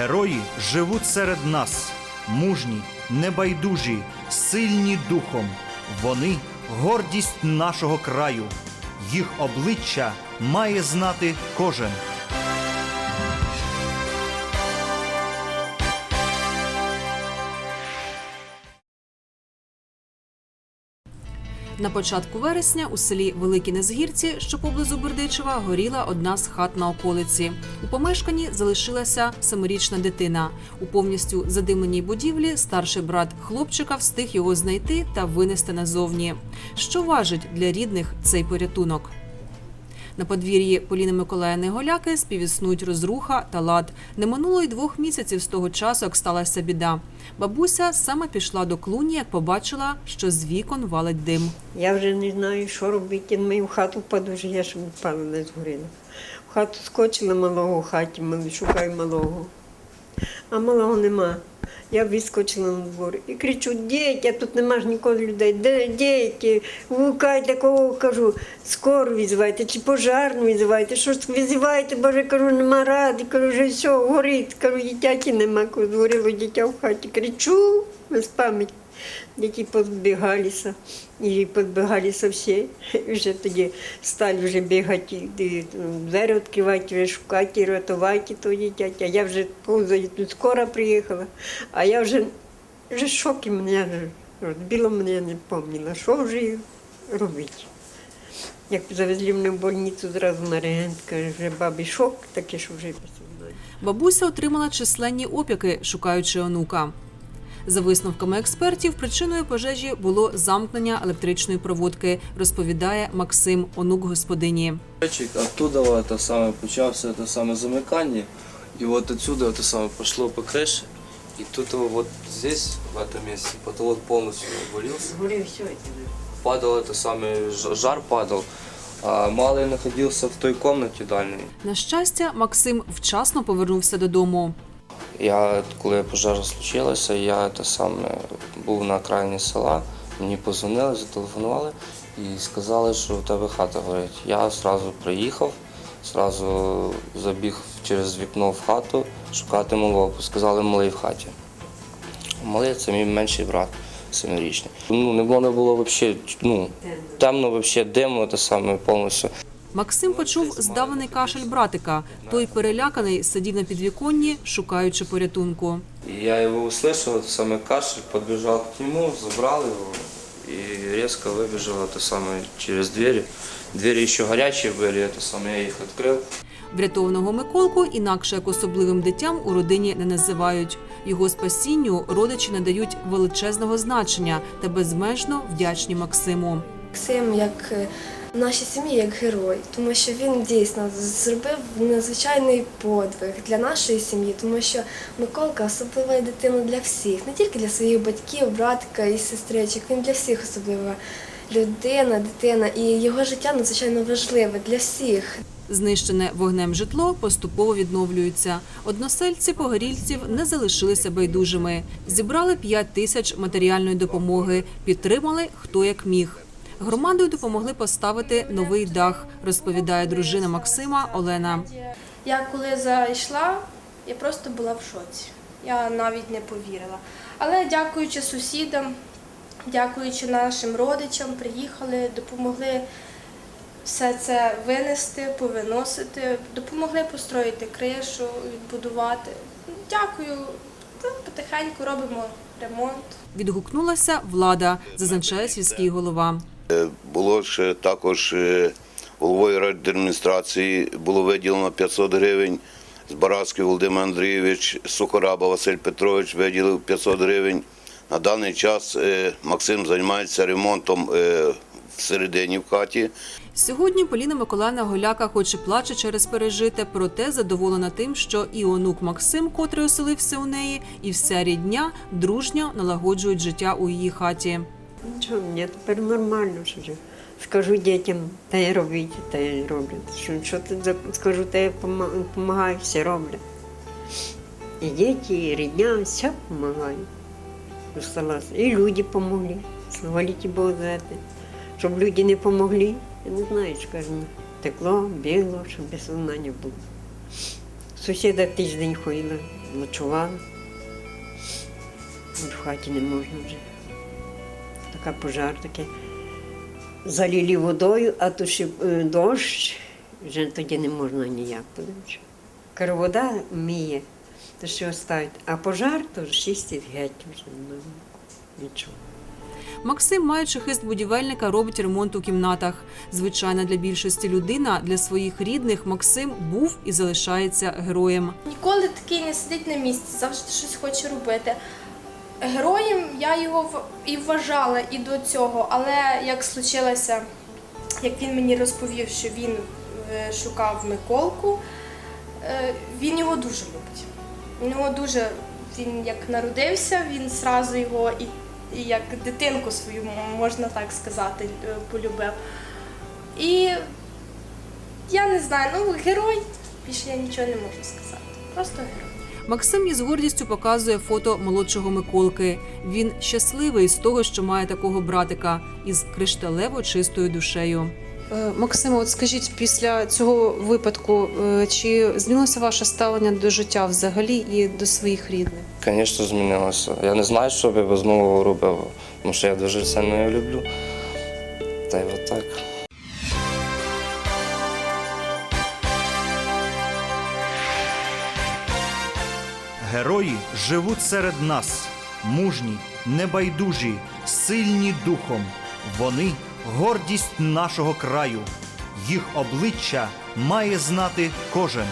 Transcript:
Герої живуть серед нас, мужні, небайдужі, сильні духом. Вони гордість нашого краю. Їх обличчя має знати кожен. На початку вересня у селі Великі Незгірці, що поблизу Бердичева, горіла одна з хат на околиці. У помешканні залишилася семирічна дитина. У повністю задимленій будівлі старший брат хлопчика встиг його знайти та винести назовні. Що важить для рідних цей порятунок? На подвір'ї Поліни Миколаївни Голяки співіснують розруха та лад. Не минуло й двох місяців з того часу, як сталася біда. Бабуся саме пішла до клуні, як побачила, що з вікон валить дим. Я вже не знаю, що робити. Ми в хату впаду, я ж впала, не згоріла. В хату скочила малого в хаті, ми шукаю малого. А малого нема. Я вискочила на двор і кричу, дітя, тут нема ж ніколи людей. Де діти? Гукайте кого кажу, скору візивайте, чи пожарну візивайте, що ж візивайте, боже, кажу, нема ради, кажу, вже все, горить, кажу, дитяті нема, коли згоріло дитя в хаті. Кричу, без пам'яті. Діти позбігалися, і позбігалися всі. І вже тоді стали вже бігати, двері відкривати, шукати, рятувати то дитя. Я вже повзаю, тут скоро приїхала, а я вже, вже шоки мене розбило мене, не пам'ятала, що вже робити. Як завезли мене в больницю, зразу на каже, вже бабі шок, такий, що вже без. Бабуся отримала численні опіки, шукаючи онука. За висновками експертів, причиною пожежі було замкнення електричної проводки, розповідає Максим, онук господині. Датчик оттуда это самое почався это самое замыкание, и вот отсюда это самое пошло по крыше, и тут вот здесь, в этом месте, потолок полностью обвалился, Згорів все. падал это самое, ж- жар падал, а малый находился в той комнате дальней. На щастя, Максим вчасно повернувся додому. Я, коли пожежа случилася, я те саме був на окраїні села, мені позвонили, зателефонували і сказали, що у тебе хата горить. Я одразу приїхав, одразу забіг через вікно в хату шукати малого. Сказали, малий в хаті. Малий це мій менший брат, семирічний. Ну, не можна було взагалі, ну, темно, взагалі, димно, те саме повністю. Максим почув здавлений кашель братика. Той переляканий сидів на підвіконні, шукаючи порятунку. И я его услышал, это самый кашель, подбежал к нему, забрал его и резко выбежал это самое через двери. Двери еще горячие были, это самое, я их открыл. Врятованого Миколку інакше як особливим дитям у родині не називають. Його спасінню родичі надають величезного значення та безмежно вдячні Максиму. Максим як е, в нашій сім'ї як герой, тому що він дійсно зробив надзвичайний подвиг для нашої сім'ї, тому що Миколка особлива дитина для всіх, не тільки для своїх батьків, братика і сестричок. Він для всіх особлива людина, дитина, і його життя надзвичайно важливе для всіх. Знищене вогнем житло поступово відновлюється. Односельці погорільців не залишилися байдужими. Зібрали 5 тисяч матеріальної допомоги, підтримали хто як міг. Громадою допомогли поставити новий дах, розповідає дружина Максима Олена. Я коли зайшла, я просто була в шоці. Я навіть не повірила. Але дякуючи сусідам, дякуючи нашим родичам, приїхали, допомогли все це винести, повиносити, допомогли построїти кришу, відбудувати. Дякую. Потихеньку робимо ремонт. Відгукнулася влада, зазначає сільський голова. Було ще також е, головою райдержадміністрації було виділено 500 гривень. Збаразький Володимир Андрійович, Сухораба Василь Петрович виділив 500 гривень. На даний час е, Максим займається ремонтом е, всередині в хаті. Сьогодні Поліна Миколаївна Голяка, хоч і плаче через пережите, проте задоволена тим, що і онук Максим, котрий оселився у неї, і вся рідня дружньо налагоджують життя у її хаті. Нічого, мені тепер нормально. Що. Скажу дітям, та й робіть, та й роблять. Що, що ти скажу, та я допомагаю, всі роблять. І діти, і рідня, все допомагають. І люди допомогли. Славаліті Богу за це. Щоб люди не допомогли, я не знаю, скажімо, текло, біло, щоб без сознання було. Сусіда тиждень ходила, ночували. От В хаті не можна вже. Така пожар таке. Залілі водою, а то ще е, дощ, вже тоді не можна ніяк подивитися. Кажу, вода вміє, то що оставить. А пожар то чистить геть вже ну, нічого. Максим, маючи хист будівельника, робить ремонт у кімнатах. Звичайна для більшості людина, для своїх рідних Максим був і залишається героєм. Ніколи такий не сидить на місці, завжди щось хоче робити. Героєм я його і вважала і до цього, але як случилося, як він мені розповів, що він е, шукав Миколку, е, він його дуже любить. Він його дуже, він як народився, він зразу його і, і як дитинку свою, можна так сказати, е, полюбив. І я не знаю, ну герой, більше я нічого не можу сказати. Просто герой. Максим із гордістю показує фото молодшого Миколки. Він щасливий з того, що має такого братика із кришталево чистою душею. Максиме, от скажіть, після цього випадку е, чи змінилося ваше ставлення до життя взагалі і до своїх рідних? Звісно, змінилося. Я не знаю, що б я без нового робив, тому що я дуже сильно його люблю. Та й отак. Герої живуть серед нас, мужні, небайдужі, сильні духом. Вони гордість нашого краю. Їх обличчя має знати кожен.